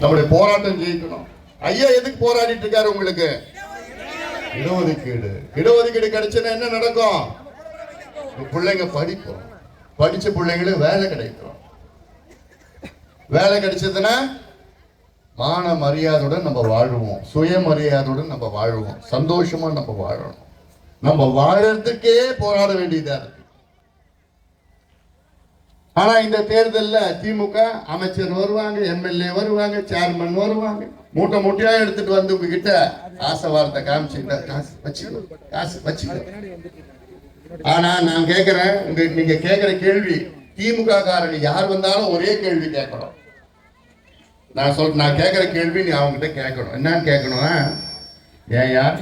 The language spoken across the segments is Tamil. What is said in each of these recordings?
நம்முடைய போராட்டம் ஜெயிக்கணும். ஐயா எதுக்கு போராடிட்டு இருக்காரு உங்களுக்கு? இடஒதுக்கீடு. இடஒதுக்கீடு கிடைச்சுன்னா என்ன நடக்கும்? பிள்ளைங்க படிக்கும் படிச்ச பிள்ளைங்களுக்கு வேலை கிடைக்கும். வேலை கிடைச்சதுன்னா மான மரியாதையுடன் நம்ம வாழுவோம். சுயமரியாதையுடன் நம்ம வாழுவோம். சந்தோஷமா நம்ம வாழணும். நம்ம வாழறதுக்கே போராட வேண்டியதா இருக்கு. ஆனா இந்த தேர்தலில் திமுக அமைச்சர் வருவாங்க எம்எல்ஏ வருவாங்க சேர்மன் வருவாங்க. மூட்டை மூட்டையா எடுத்துட்டு வந்து உங்ககிட்ட ஆசை வார்த்தை காமிச்சு காசு வச்சுக்கோ காசு வச்சுக்கோ. ஆனா நான் கேக்குறேன் உங்க நீங்க கேக்குற கேள்வி திமுக காரங்க யார் வந்தாலும் ஒரே கேள்வி கேட்கணும். நான் சொல் நான் கேட்குற கேள்வி நீ அவங்ககிட்ட கேட்கணும். என்னன்னு கேட்கணும் யார்?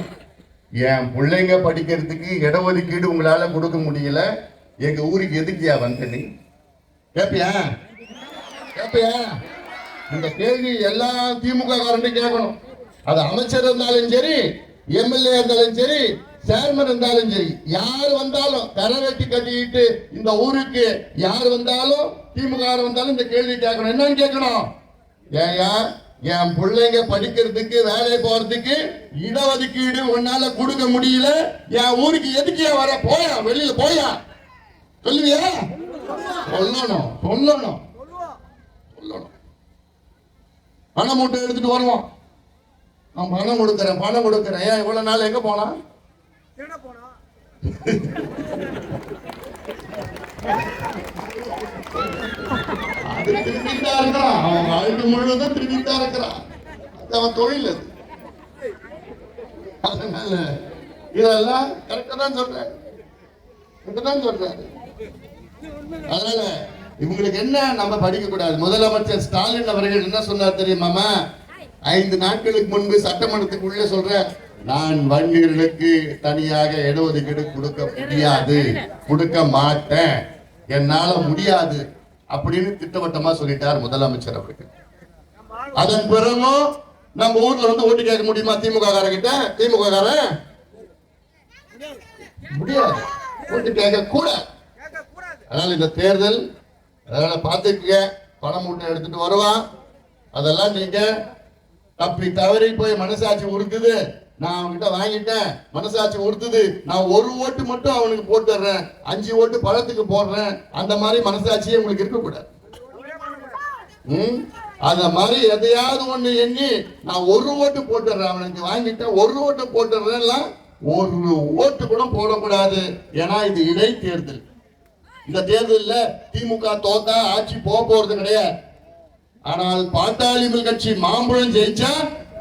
என் பிள்ளைங்க படிக்கிறதுக்கு இடஒதுக்கீடு உங்களால கொடுக்க முடியல. எங்க ஊருக்கு எதுக்குயா வந்த நீ? கேப்பியா? கேப்பியா? இந்த கேள்வி எல்லா திமுக காரண்டையும் கேட்கணும். அது அமைச்சர் இருந்தாலும் சரி எம்எல்ஏ இருந்தாலும் சரி சேர்மன் இருந்தாலும் சரி யார் வந்தாலும் கரை வெட்டி கட்டிக்கிட்டு இந்த ஊருக்கு யார் வந்தாலும் திமுக வந்தாலும் இந்த கேள்வி கேட்கணும். என்னன்னு கேட்கணும். ஏயா என் பிள்ளைங்க படிக்கிறதுக்கு வேலை போறதுக்கு இடஒதுக்கீடு உன்னால கொடுக்க முடியல. என் ஊருக்கு எதுக்கியா வர? போயா வெளியில போயா. சொல்லுவியா? சொல்லணும் சொல்லணும். சொல்லணும். பணம் மூட்டை எடுத்துட்டு வருவோம். நான் பணம் கொடுக்கறேன் பணம் கொடுக்கறேன். ஏன் இவ்வளவு நாள் எங்க போனா? அது இருக்கிறான். அவன் வாழ்க்கை முழுவதும் திருப்பிட்டா இருக்கிறான். அவன் தொழில் அது. அதனால இதெல்லாம் கரெக்டா தான் சொல்றேன் கரெக்டா தான் சொல்றாரு. அதனால இவங்களுக்கு என்ன நம்ம படிக்க கூடாது முதலமைச்சர் ஸ்டாலின் அவர்கள் என்ன சொன்னார் தெரியுமாமா ஐந்து நாட்களுக்கு முன்பு சட்டமன்றத்துக்கு உள்ள சொல்ற நான் வன்னியர்களுக்கு தனியாக இடஒதுக்கீடு கொடுக்க முடியாது. கொடுக்க மாட்டேன். என்னால முடியாது அப்படின்னு திட்டவட்டமா சொல்லிட்டார் முதலமைச்சர் அவர்கள். அதன் பிறகும் நம்ம ஊர்ல வந்து ஓட்டு கேட்க முடியுமா திமுக காரங்கிட்ட திமுக காரன்? முடியாது. ஓட்டு கேட்க கூட கூடாது அதனால் இந்த தேர்தல் அதனால் பார்த்துக்க பணம் மூட்டை எடுத்துட்டு வருவான் அதெல்லாம் நீங்கள் தப்பி தவறி போய் மனசாட்சி உறுத்துது. நான் அவன்கிட்ட வாங்கிட்டேன். மனசாட்சி உறுத்துது. நான் ஒரு ஓட்டு மட்டும் அவனுக்கு போட்டுடுறேன். அஞ்சு ஓட்டு பழத்துக்கு போடுறேன். அந்த மாதிரி மனசாட்சியே உங்களுக்கு இருக்கக்கூடாது. ம்? அந்த மாதிரி எதையாவது ஒண்ணு எண்ணி நான் ஒரு ஓட்டு போட்டுடுறேன். அவனுக்கு வாங்கிட்டேன். ஒரு ஓட்டு போட்டுடுறேன்லாம் ஒரு ஓட்டு கூட போடக்கூடாது. ஏன்னா இது இடைத்தேர்தல். இந்த தேர்தலில் திமுக தோத்தா ஆட்சி போக போறது கிடையாது. ஆனால் பாட்டாளிகள் கட்சி மாம்பழம் ஜெயிச்சா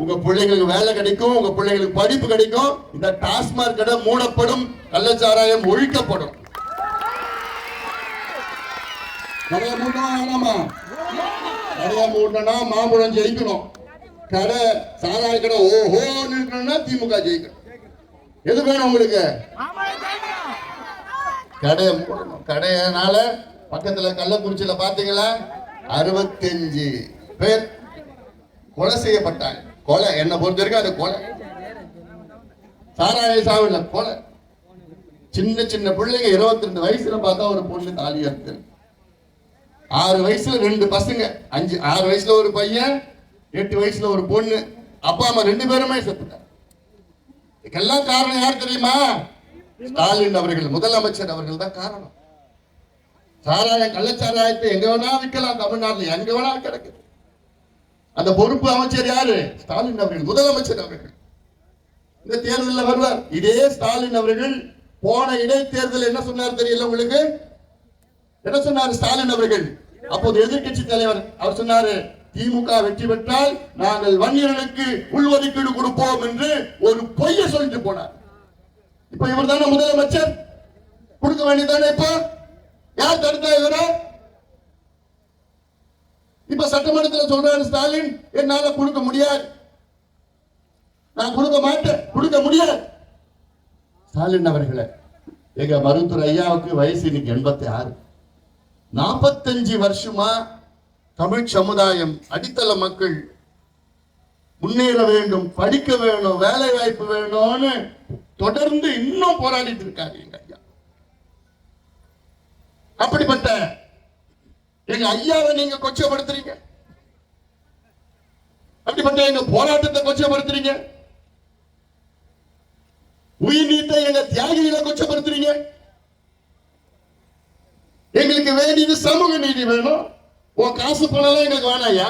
உங்க பிள்ளைங்களுக்கு வேலை கிடைக்கும் உங்க பிள்ளைங்களுக்கு படிப்பு கிடைக்கும். இந்த டாஸ்மாக் கடை மூடப்படும் கள்ளச்சாராயம் ஒழிக்கப்படும். கடையை மூடணும் கடையை மூடனா மாம்பழம் ஜெயிக்கணும். கடை சாராய கடை ஓஹோன்னு இருக்கணும்னா திமுக ஜெயிக்கணும். எது வேணும் உங்களுக்கு? கடையை மூடணும். கடையனால பக்கத்துல கள்ளக்குறிச்சியில பாத்தீங்களா? அறுபத்தஞ்சு பேர் கொலை செய்யப்பட்டாங்க. கொலை. என்னை பொறுத்த வரைக்கும் அது கொலை. சாராய சாவில்ல கொலை. சின்ன சின்ன பிள்ளைங்க இருபத்தி ரெண்டு வயசுல பார்த்தா ஒரு பொண்ணு தாலி இருக்கு ஆறு வயசுல ரெண்டு பசங்க. அஞ்சு ஆறு வயசுல ஒரு பையன் எட்டு வயசுல ஒரு பொண்ணு. அப்பா அம்மா ரெண்டு பேருமே செத்துட்டாங்க. இதுக்கெல்லாம் காரணம் யார் தெரியுமா? ஸ்டாலின் அவர்கள் முதலமைச்சர் அவர்கள் தான் காரணம். சாராய கள்ளச்சாராயத்தை எங்க வேணா விற்கலாம் தமிழ்நாட்டில் எங்க வேணா கிடக்குது. அந்த பொறுப்பு அமைச்சர் யாரு? ஸ்டாலின் அவர்கள் முதலமைச்சர் அவர்கள். இந்த தேர்தலில் வருவார். இதே ஸ்டாலின் அவர்கள் போன இடைத்தேர்தல் என்ன சொன்னார் தெரியல உங்களுக்கு? என்ன சொன்னார் ஸ்டாலின் அவர்கள்? அப்போது எதிர்க்கட்சி தலைவர் அவர் சொன்னாரு திமுக வெற்றி பெற்றால் நாங்கள் வன்னியர்களுக்கு உள்ஒதுக்கீடு கொடுப்போம் என்று ஒரு பொய்ய சொல்லிட்டு போனார். இப்ப இவர் தானே முதலமைச்சர்? கொடுக்க வேண்டியதானே இப்போ? யார் தடுத்தா இவரை? இப்ப சட்டமன்றத்தில் சொல்றாரு ஸ்டாலின் என்னால கொடுக்க முடியாது. நான் கொடுக்க மாட்டேன் கொடுக்க முடியாது. ஸ்டாலின் அவர்களை எங்க மருத்துவர் ஐயாவுக்கு வயசு இன்னைக்கு எண்பத்தி ஆறு நாற்பத்தஞ்சு வருஷமா தமிழ் சமுதாயம் அடித்தள மக்கள் முன்னேற வேண்டும் படிக்க வேணும் வேலை வாய்ப்பு வேணும்னு தொடர்ந்து இன்னும் போராடிட்டு இருக்காங்க எங்க ஐயா. அப்படிப்பட்ட எங்க ஐயாவை நீங்க கொச்சப்படுத்துறீங்க? அப்படிப்பட்ட எங்க போராட்டத்தை கொச்சப்படுத்துறீங்க? உயிர் நீத்த எங்க தியாகிகளை கொச்சப்படுத்துறீங்க? எங்களுக்கு வேண்டியது சமூக நீதி வேணும். உன் காசு பணம் எங்களுக்கு வேணாயா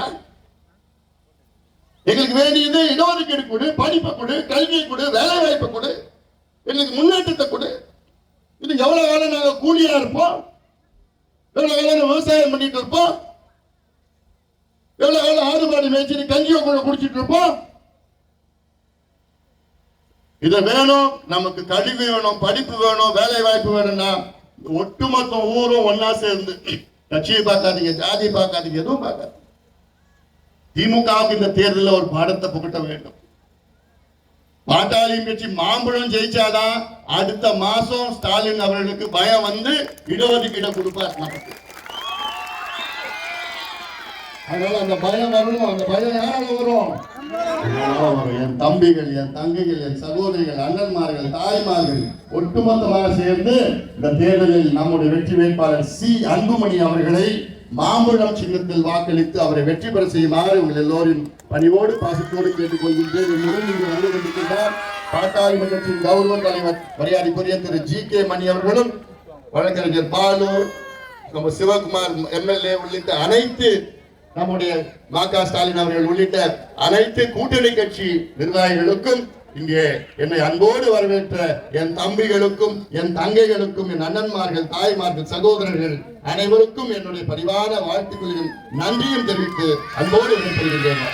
எங்களுக்கு வேண்டியது இடஒதுக்கீடு கொடு படிப்பை கொடு கல்வியை கொடு வேலை வாய்ப்பை கொடு எங்களுக்கு முன்னேற்றத்தை கொடு. இது எவ்வளவு காலம் நாங்கள் கூலியா இருப்போம்? எவ்வளவு காலம் விவசாயம் பண்ணிட்டு இருப்போம்? எவ்வளவு காலம் ஆடு மாடு மேய்ச்சிட்டு கஞ்சியை கூட குடிச்சிட்டு இருப்போம்? இதை வேணும் நமக்கு கல்வி வேணும் படிப்பு வேணும் வேலை வாய்ப்பு வேணும்னா ஒட்டுமொத்த ஊரும் ஒன்னா சேர்ந்து கட்சியை பார்க்காதீங்க ஜாதி பார்க்காதீங்க எதுவும் பார்க்காதீங்க. திமுகவுக்கு இந்த தேர்தலில் ஒரு பாடத்தை புகட்ட வேண்டும். பாட்டாளி கட்சி மாம்பழம் ஜெயிச்சாதான் அடுத்த மாசம் ஸ்டாலின் அவர்களுக்கு பயம் வந்து இடஒதுக்கீடு கொடுப்பார் நமக்கு அதனால அந்த பயம் வரணும். அந்த பயம் யாரால வரும். என் தம்பிகள் என் தங்கைகள் என் சகோதரிகள் அண்ணன்மார்கள் தாய்மார்கள் ஒட்டுமொத்தமாக சேர்ந்து இந்த தேர்தலில் நம்முடைய வெற்றி வேட்பாளர் சி அன்புமணி அவர்களை மாம்பழம் சின்னத்தில் வாக்களித்து அவரை வெற்றி பெற செய்யுமாறு உங்கள் எல்லோரும் பணிவோடு பாசத்தோடு கேட்டுக்கொள்கின்றேன். என்னுடன் இங்கு வந்து கொண்டிருக்கின்றார் பாட்டாளி மன்றத்தின் கௌரவ தலைவர் மரியாதைக்குரிய திரு ஜி கே மணி அவர்களும் வழக்கறிஞர் பாலு நம்ம சிவகுமார் எம்எல்ஏ உள்ளிட்ட அனைத்து நம்முடைய மா க ஸ்டாலின் அவர்கள் உள்ளிட்ட அனைத்து கூட்டணி கட்சி நிர்வாகிகளுக்கும் இங்கே என்னை அன்போடு வரவேற்ற என் தம்பிகளுக்கும் என் தங்கைகளுக்கும் என் அண்ணன்மார்கள் தாய்மார்கள் சகோதரர்கள் அனைவருக்கும் என்னுடைய பரிவான வாழ்த்துக்களையும் நன்றியும் தெரிவித்து அன்போடு விடைபெறுகின்றேன்.